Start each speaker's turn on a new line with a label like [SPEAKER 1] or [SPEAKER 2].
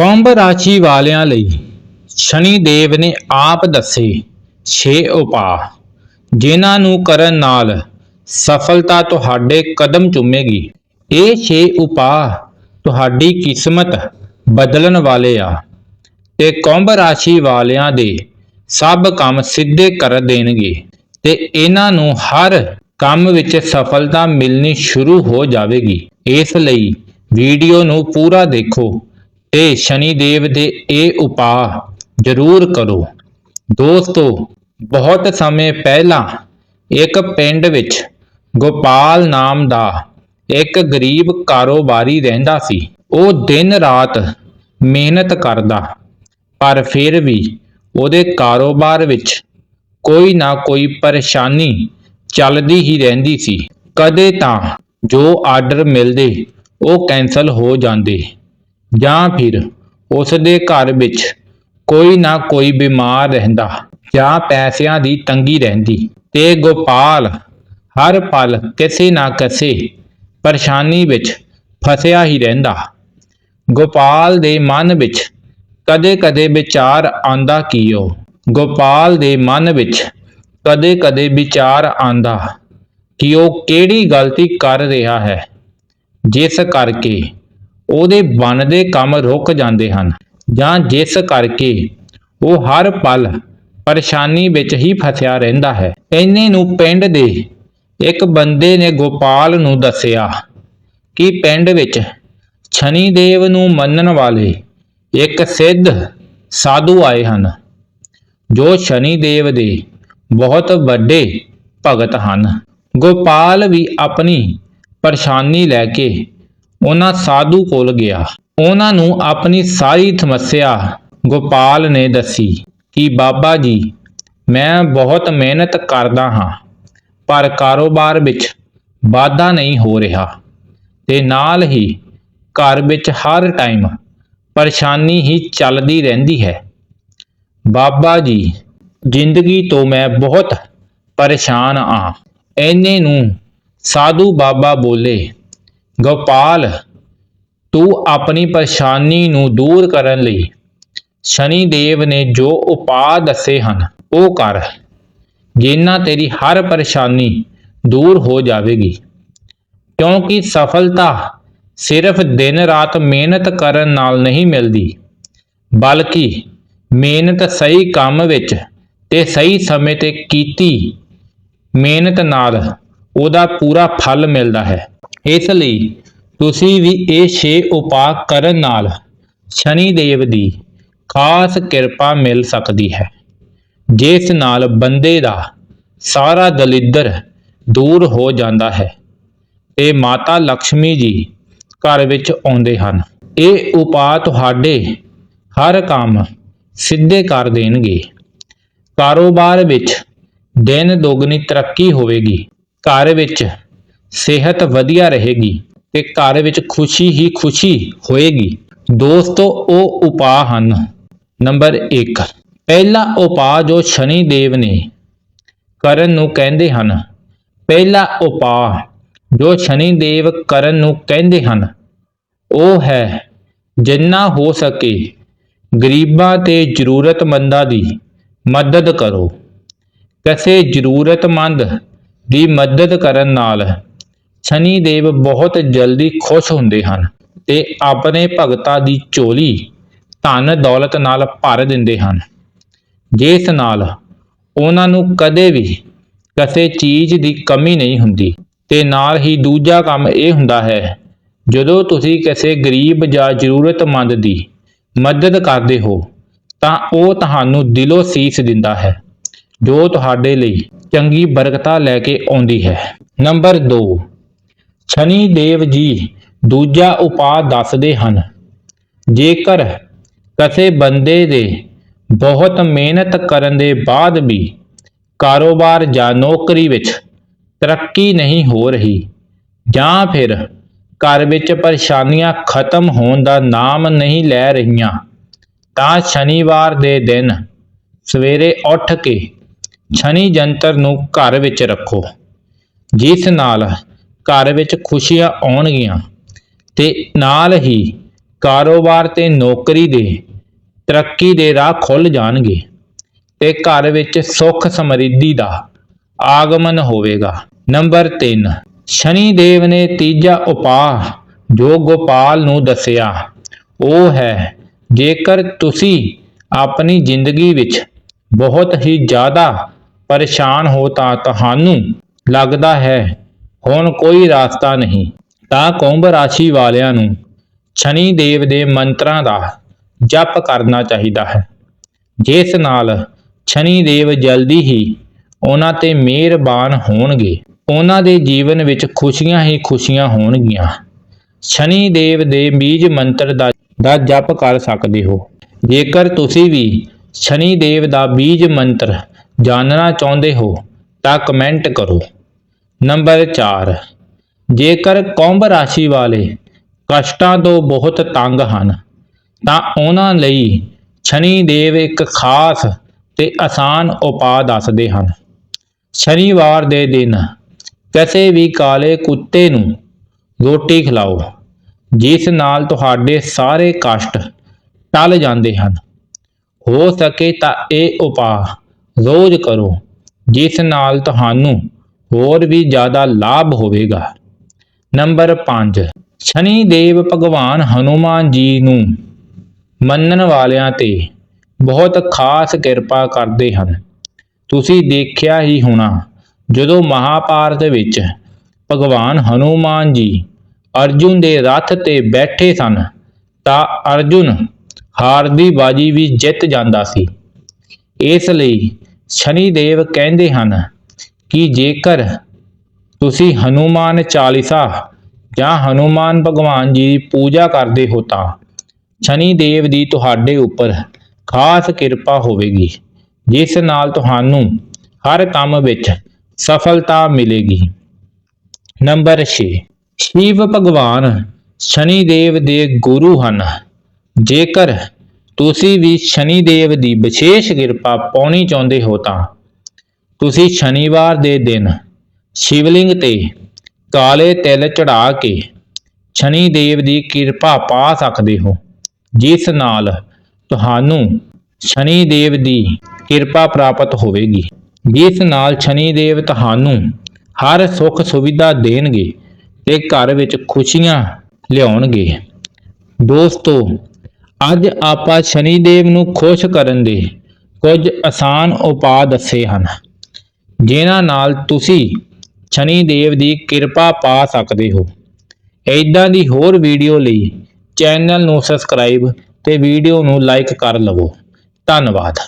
[SPEAKER 1] ਕੁੰਭ ਰਾਸ਼ੀ ਵਾਲਿਆਂ ਲਈ ਸ਼ਨੀ ਦੇਵ ਨੇ ਆਪ ਦੱਸੇ 6 ਉਪਾਅ, ਜਿਨ੍ਹਾਂ ਨੂੰ ਕਰਨ ਨਾਲ ਸਫਲਤਾ ਤੁਹਾਡੇ ਕਦਮ ਚੁੰਮੇਗੀ। ਇਹ 6 ਉਪਾਅ ਤੁਹਾਡੀ ਕਿਸਮਤ ਬਦਲਣ ਵਾਲੇ ਆ ਤੇ ਕੁੰਭ ਰਾਸ਼ੀ ਵਾਲਿਆਂ ਦੇ ਸਭ ਕੰਮ ਸਿੱਧੇ ਕਰ ਦੇਣਗੇ ਤੇ ਇਹਨਾਂ ਨੂੰ ਹਰ ਕੰਮ ਵਿੱਚ ਸਫਲਤਾ ਮਿਲਣੀ ਸ਼ੁਰੂ ਹੋ ਜਾਵੇਗੀ। ਇਸ ਲਈ ਵੀਡੀਓ ਨੂੰ ਪੂਰਾ ਦੇਖੋ। ਤੇ ਸ਼ਨੀ ਦੇਵ ਦੇ ਇਹ ਉਪਾਅ ਜ਼ਰੂਰ ਕਰੋ। ਦੋਸਤੋ, ਬਹੁਤ ਸਮੇਂ ਪਹਿਲਾਂ ਇੱਕ ਪਿੰਡ ਵਿੱਚ ਗੋਪਾਲ ਨਾਮ ਦਾ ਇੱਕ ਗਰੀਬ ਕਾਰੋਬਾਰੀ ਰਹਿੰਦਾ ਸੀ। ਉਹ ਦਿਨ ਰਾਤ ਮਿਹਨਤ ਕਰਦਾ, ਪਰ ਫਿਰ ਵੀ ਉਹਦੇ ਕਾਰੋਬਾਰ ਵਿੱਚ ਕੋਈ ਨਾ ਕੋਈ ਪਰੇਸ਼ਾਨੀ ਚੱਲਦੀ ਹੀ ਰਹਿੰਦੀ ਸੀ। ਕਦੇ ਤਾਂ ਜੋ ਆਰਡਰ ਮਿਲਦੇ, ਉਹ ਕੈਨਸਲ ਹੋ ਜਾਂਦੇ। ਜਾਂ ਫਿਰ ਉਸ ਦੇ ਘਰ ਵਿੱਚ ਕੋਈ ਨਾ ਕੋਈ ਬਿਮਾਰ ਰਹਿੰਦਾ ਜਾਂ ਪੈਸਿਆਂ ਦੀ ਤੰਗੀ ਰਹਿੰਦੀ। ਤੇ ਗੋਪਾਲ ਹਰ ਪਲ ਕਿਸੇ ਨਾ ਕਿਸੇ ਪਰੇਸ਼ਾਨੀ ਵਿੱਚ ਫਸਿਆ ਹੀ ਰਹਿੰਦਾ। ਗੋਪਾਲ ਦੇ ਮਨ ਵਿੱਚ ਕਦੇ-ਕਦੇ ਵਿਚਾਰ ਆਂਦਾ ਕਿ ਉਹ ਗੋਪਾਲ ਦੇ ਮਨ ਵਿੱਚ ਕਦੇ-ਕਦੇ ਵਿਚਾਰ ਆਂਦਾ ਕਿ ਉਹ ਕਿਹੜੀ ਗਲਤੀ ਕਰ ਰਿਹਾ ਹੈ, ਜਿਸ ਕਰਕੇ ਉਹਦੇ ਬਣਦੇ ਕੰਮ ਰੁਕ ਜਾਂਦੇ ਹਨ ਜਾਂ ਜਿਸ ਕਰਕੇ ਉਹ ਹਰ ਪਲ ਪਰੇਸ਼ਾਨੀ ਵਿੱਚ ਹੀ ਫਸਿਆ ਰਹਿੰਦਾ ਹੈ। ਇੰਨੇ ਨੂੰ ਪਿੰਡ ਦੇ ਇੱਕ ਬੰਦੇ ਨੇ ਗੋਪਾਲ ਨੂੰ ਦੱਸਿਆ ਕਿ ਪਿੰਡ ਵਿੱਚ ਸ਼ਨੀ ਦੇਵ ਨੂੰ ਮੰਨਣ ਵਾਲੇ ਇੱਕ ਸਿੱਧ ਸਾਧੂ ਆਏ ਹਨ, ਜੋ ਸ਼ਨੀ ਦੇਵ ਦੇ ਬਹੁਤ ਵੱਡੇ ਭਗਤ ਹਨ। ਗੋਪਾਲ ਵੀ ਆਪਣੀ ਪਰੇਸ਼ਾਨੀ ਲੈ ਕੇ ਉਹਨਾਂ ਸਾਧੂ ਕੋਲ ਗਿਆ। ਉਹਨਾਂ ਨੂੰ ਆਪਣੀ ਸਾਰੀ ਸਮੱਸਿਆ ਗੋਪਾਲ ਨੇ ਦੱਸੀ ਕਿ, ਬਾਬਾ ਜੀ, ਮੈਂ ਬਹੁਤ ਮਿਹਨਤ ਕਰਦਾ ਹਾਂ, ਪਰ ਕਾਰੋਬਾਰ ਵਿੱਚ ਵਾਧਾ ਨਹੀਂ ਹੋ ਰਿਹਾ ਤੇ ਨਾਲ ਹੀ ਘਰ ਵਿੱਚ ਹਰ ਟਾਈਮ ਪਰੇਸ਼ਾਨੀ ਹੀ ਚੱਲਦੀ ਰਹਿੰਦੀ ਹੈ। ਬਾਬਾ ਜੀ, ਜ਼ਿੰਦਗੀ ਤੋਂ ਮੈਂ ਬਹੁਤ ਪਰੇਸ਼ਾਨ ਆ ਐਨੇ ਨੂੰ ਸਾਧੂ ਬਾਬਾ ਬੋਲੇ। ਗੋਪਾਲ, ਤੂੰ ਆਪਣੀ ਪਰੇਸ਼ਾਨੀ ਨੂੰ ਦੂਰ ਕਰਨ ਲਈ ਸ਼ਨੀ ਦੇਵ ਨੇ ਜੋ ਉਪਾਅ ਦੱਸੇ ਹਨ, ਉਹ ਕਰ। ਜਿਨ੍ਹਾਂ ਤੇਰੀ ਹਰ ਪਰੇਸ਼ਾਨੀ ਦੂਰ ਹੋ ਜਾਵੇਗੀ। ਕਿਉਂਕਿ ਸਫਲਤਾ ਸਿਰਫ ਦਿਨ ਰਾਤ ਮਿਹਨਤ ਕਰਨ ਨਾਲ ਨਹੀਂ ਮਿਲਦੀ, ਬਲਕਿ ਮਿਹਨਤ ਸਹੀ ਕੰਮ ਵਿੱਚ ਤੇ ਸਹੀ ਸਮੇਂ ਤੇ ਕੀਤੀ ਮਿਹਨਤ ਨਾਲ ਉਹਦਾ ਪੂਰਾ ਫਲ ਮਿਲਦਾ ਹੈ। ਇਸ ਲਈ ਤੁਸੀਂ ਵੀ ਇਹ ਛੇ ਉਪਾਅ ਕਰਨ ਨਾਲ ਸ਼ਨੀ ਦੇਵ ਦੀ ਖਾਸ ਕਿਰਪਾ ਮਿਲ ਸਕਦੀ ਹੈ, ਜਿਸ ਨਾਲ ਬੰਦੇ ਦਾ ਸਾਰਾ ਦਲਿੱਦਰ ਦੂਰ ਹੋ ਜਾਂਦਾ ਹੈ ਤੇ ਮਾਤਾ ਲక్ష్ਮੀ ਜੀ ਘਰ ਵਿੱਚ ਆਉਂਦੇ ਹਨ। ਇਹ ਉਪਾਅ ਤੁਹਾਡੇ ਹਰ ਕੰਮ ਸਿੱਧੇ ਕਰ ਦੇਣਗੇ। ਕਾਰੋਬਾਰ ਵਿੱਚ ਦਿਨ ਦੁਗਣੀ ਤਰੱਕੀ ਹੋਵੇਗੀ। ਘਰ ਵਿੱਚ ਸਿਹਤ ਵਧੀਆ ਰਹੇਗੀ ਤੇ ਘਰ ਵਿੱਚ ਖੁਸ਼ੀ ਹੀ ਖੁਸ਼ੀ ਹੋਏਗੀ। ਦੋਸਤੋ, ਉਹ ਉਪਾਅ ਹਨ। ਨੰਬਰ 1 ਪਹਿਲਾ ਉਪਾਅ ਜੋ ਸ਼ਨੀ ਦੇਵ ਨੇ ਕਰਨ ਨੂੰ ਕਹਿੰਦੇ ਹਨ, ਪਹਿਲਾ ਉਪਾਅ ਜੋ ਸ਼ਨੀ ਦੇਵ ਕਰਨ ਨੂੰ ਕਹਿੰਦੇ ਹਨ, ਉਹ ਹੈ ਜਿੰਨਾ ਹੋ ਸਕੇ ਗਰੀਬਾਂ ਤੇ ਜ਼ਰੂਰਤਮੰਦਾਂ ਦੀ ਮਦਦ ਕਰੋ। ਕਿਸੇ ਜ਼ਰੂਰਤਮੰਦ ਦੀ ਮਦਦ ਕਰਨ ਨਾਲ ਸ਼ਨੀ ਦੇਵ ਬਹੁਤ ਜਲਦੀ ਖੁਸ਼ ਹੁੰਦੇ ਹਨ ਤੇ ਆਪਣੇ ਭਗਤਾਂ ਦੀ ਝੋਲੀ ਧਨ ਦੌਲਤ ਨਾਲ ਭਰ ਦਿੰਦੇ ਹਨ। ਜਿਸ ਨਾਲ ਉਹਨਾਂ ਨੂੰ ਕਦੇ ਵੀ ਕਿਸੇ ਚੀਜ਼ ਦੀ ਕਮੀ ਨਹੀਂ ਹੁੰਦੀ ਤੇ ਨਾਲ ਹੀ ਦੂਜਾ ਕੰਮ ਇਹ ਹੁੰਦਾ ਹੈ, ਜਦੋਂ ਤੁਸੀਂ ਕਿਸੇ ਗਰੀਬ ਜਾਂ ਜ਼ਰੂਰਤਮੰਦ ਦੀ ਮਦਦ ਕਰਦੇ ਹੋ, ਤਾਂ ਉਹ ਤੁਹਾਨੂੰ ਦਿਲੋਂ ਸੀਸ ਦਿੰਦਾ ਹੈ, ਜੋ ਤੁਹਾਡੇ ਲਈ ਚੰਗੀ ਬਰਕਤਾਂ ਲੈ ਕੇ ਆਉਂਦੀ ਹੈ। ਨੰਬਰ 2 ਸ਼ਨੀ ਦੇਵ ਜੀ ਦੂਜਾ ਉਪਾਅ ਦੱਸਦੇ ਹਨ। ਜੇਕਰ ਕਿਸੇ ਬੰਦੇ ਦੇ ਬਹੁਤ ਮਿਹਨਤ ਕਰਨ ਦੇ ਬਾਅਦ ਵੀ ਕਾਰੋਬਾਰ ਜਾਂ ਨੌਕਰੀ ਵਿੱਚ ਤਰੱਕੀ ਨਹੀਂ ਹੋ ਰਹੀ ਜਾਂ ਫਿਰ ਘਰ ਵਿੱਚ ਪਰੇਸ਼ਾਨੀਆਂ ਖਤਮ ਹੋਣ ਦਾ ਨਾਮ ਨਹੀਂ ਲੈ ਰਹੀਆਂ, ਤਾਂ ਸ਼ਨੀਵਾਰ ਦੇ ਦਿਨ ਸਵੇਰੇ ਉੱਠ ਕੇ ਸ਼ਨੀ ਜੰਤਰ ਨੂੰ ਘਰ ਵਿੱਚ ਰੱਖੋ, ਜਿਸ ਨਾਲ ਘਰ ਵਿੱਚ ਖੁਸ਼ੀਆਂ ਆਉਣਗੀਆਂ ਤੇ ਨਾਲ ਹੀ ਕਾਰੋਬਾਰ ਤੇ ਨੌਕਰੀ ਦੇ, ਤਰੱਕੀ ਦੇ ਰਾਹ ਖੁੱਲ ਜਾਣਗੇ ਤੇ ਘਰ ਵਿੱਚ ਸੁੱਖ ਸਮਰਿੱਧੀ ਦਾ ਆਗਮਨ ਹੋਵੇਗਾ। ਨੰਬਰ 3 ਸ਼ਨੀ ਦੇਵ ਨੇ ਤੀਜਾ ਉਪਾਅ ਜੋ ਗੋਪਾਲ ਨੂੰ ਦੱਸਿਆ, ਉਹ ਹੈ, ਜੇਕਰ ਤੁਸੀਂ ਆਪਣੀ ਜ਼ਿੰਦਗੀ ਵਿੱਚ ਬਹੁਤ ਹੀ ਜ਼ਿਆਦਾ ਪਰੇਸ਼ਾਨ ਹੋ ਤਾਂ ਤੁਹਾਨੂੰ ਲੱਗਦਾ ਹੈ ਹੁਣ ਕੋਈ ਰਾਸਤਾ ਨਹੀਂ। ਤਾਂ ਕੁੰਭ ਰਾਸ਼ੀ ਵਾਲਿਆਂ ਨੂੰ ਸ਼ਨੀ ਦੇਵ ਦੇ ਮੰਤਰਾਂ ਦਾ ਜਪ ਕਰਨਾ ਚਾਹੀਦਾ ਹੈ। ਜਿਸ ਨਾਲ ਸ਼ਨੀ ਦੇਵ ਜਲਦੀ ਹੀ ਉਹਨਾਂ ਤੇ ਮਿਹਰਬਾਨ ਹੋਣਗੇ। ਉਹਨਾਂ ਦੇ ਜੀਵਨ ਵਿੱਚ ਖੁਸ਼ੀਆਂ ਹੀ ਖੁਸ਼ੀਆਂ ਹੋਣਗੀਆਂ। ਸ਼ਨੀ ਦੇਵ ਦੇ ਬੀਜ ਮੰਤਰ ਦਾ ਦਾ ਜਪ ਕਰ ਸਕਦੇ ਹੋ। ਜੇਕਰ ਤੁਸੀਂ ਵੀ ਸ਼ਨੀ ਦੇਵ ਦਾ ਬੀਜ ਮੰਤਰ ਜਾਣਨਾ ਚਾਹੁੰਦੇ ਹੋ ਤਾਂ ਕਮੈਂਟ ਕਰੋ। ਨੰਬਰ 4 ਜੇਕਰ ਕੁੰਭ ਰਾਸ਼ੀ ਵਾਲੇ ਕਸ਼ਟਾਂ ਤੋਂ ਬਹੁਤ ਤੰਗ ਹਨ, ਤਾਂ ਉਹਨਾਂ ਲਈ ਸ਼ਨੀ ਦੇਵ ਇੱਕ ਖਾਸ ਤੇ ਆਸਾਨ ਉਪਾਅ ਦੱਸਦੇ ਹਨ। ਸ਼ਨੀਵਾਰ ਦੇ ਦਿਨ ਕਿਸੇ ਵੀ ਕਾਲੇ ਕੁੱਤੇ ਨੂੰ ਰੋਟੀ ਖਿਲਾਓ, ਜਿਸ ਨਾਲ ਤੁਹਾਡੇ ਸਾਰੇ ਕਸ਼ਟ ਟਲ ਜਾਂਦੇ ਹਨ। ਹੋ ਸਕੇ ਤਾਂ ਇਹ ਉਪਾਅ ਰੋਜ਼ ਕਰੋ, ਜਿਸ ਨਾਲ ਤੁਹਾਨੂੰ ਹੋਰ ਵੀ ਜ਼ਿਆਦਾ ਲਾਭ ਹੋਵੇਗਾ। ਨੰਬਰ 5 ਸ਼ਨੀ ਦੇਵ ਭਗਵਾਨ ਹਨੂਮਾਨ ਜੀ ਨੂੰ ਮੰਨਣ ਵਾਲਿਆਂ ਤੇ ਬਹੁਤ ਖਾਸ ਕਿਰਪਾ ਕਰਦੇ ਹਨ। ਤੁਸੀਂ ਦੇਖਿਆ ਹੀ ਹੋਣਾ, ਜਦੋਂ ਮਹਾਭਾਰਤ ਵਿੱਚ ਭਗਵਾਨ ਹਨੂਮਾਨ ਜੀ ਅਰਜੁਨ ਦੇ ਰੱਥ ਤੇ ਬੈਠੇ ਸਨ, ਤਾਂ ਅਰਜੁਨ ਹਾਰ ਦੀ ਬਾਜੀ ਵੀ ਜਿੱਤ ਜਾਂਦਾ ਸੀ। ਇਸ ਲਈ ਸ਼ਨੀ ਦੇਵ ਕਹਿੰਦੇ ਹਨ ਕਿ ਜੇਕਰ ਤੁਸੀਂ ਹਨੂਮਾਨ ਚਾਲੀਸਾ ਜਾਂ ਹਨੂਮਾਨ ਭਗਵਾਨ ਜੀ ਦੀ ਪੂਜਾ ਕਰਦੇ ਹੋ ਤਾਂ ਸ਼ਨੀ ਦੇਵ ਦੀ ਤੁਹਾਡੇ ਉੱਪਰ ਖਾਸ ਕਿਰਪਾ ਹੋਵੇਗੀ, ਜਿਸ ਨਾਲ ਤੁਹਾਨੂੰ ਹਰ ਕੰਮ ਵਿੱਚ ਸਫਲਤਾ ਮਿਲੇਗੀ। ਨੰਬਰ 6 ਸ਼ਿਵ ਭਗਵਾਨ ਸ਼ਨੀ ਦੇਵ ਦੇ ਗੁਰੂ ਹਨ। ਜੇਕਰ ਤੁਸੀਂ ਵੀ ਸ਼ਨੀ ਦੇਵ ਦੀ ਵਿਸ਼ੇਸ਼ ਕਿਰਪਾ ਪਾਉਣੀ ਚਾਹੁੰਦੇ ਹੋ ਤਾਂ ਤੁਸੀਂ ਸ਼ਨੀਵਾਰ ਦੇ ਦਿਨ ਸ਼ਿਵਲਿੰਗ ਤੇ ਕਾਲੇ ਤਿਲ ਚੜਾ ਕੇ ਸ਼ਨੀ ਦੇਵ ਦੀ ਕਿਰਪਾ ਪਾ ਸਕਦੇ ਹੋ, ਜਿਸ ਨਾਲ ਤੁਹਾਨੂੰ ਸ਼ਨੀ ਦੇਵ ਦੀ ਕਿਰਪਾ ਪ੍ਰਾਪਤ ਹੋਵੇਗੀ। ਜਿਸ ਨਾਲ ਸ਼ਨੀ ਦੇਵ ਤੁਹਾਨੂੰ ਹਰ ਸੁੱਖ ਸੁਵਿਧਾ ਦੇਣਗੇ ਤੇ ਘਰ ਵਿੱਚ ਖੁਸ਼ੀਆਂ ਲਿਆਉਣਗੇ। ਦੋਸਤੋ, ਅੱਜ ਆਪਾਂ ਸ਼ਨੀ ਦੇਵ ਨੂੰ ਖੁਸ਼ ਕਰਨ ਦੇ ਕੁਝ ਆਸਾਨ ਉਪਾਅ ਦੱਸੇ ਹਨ। ਜਿਨ੍ਹਾਂ ਨਾਲ ਤੁਸੀਂ ਸ਼ਨੀ ਦੇਵ ਦੀ ਕਿਰਪਾ ਪਾ ਸਕਦੇ ਹੋ। ਇਦਾਂ ਦੀ ਹੋਰ ਵੀਡੀਓ ਲਈ ਚੈਨਲ ਨੂੰ ਸਬਸਕ੍ਰਾਈਬ ਤੇ ਵੀਡੀਓ ਨੂੰ ਲਾਈਕ ਕਰ ਲਵੋ। ਧੰਨਵਾਦ।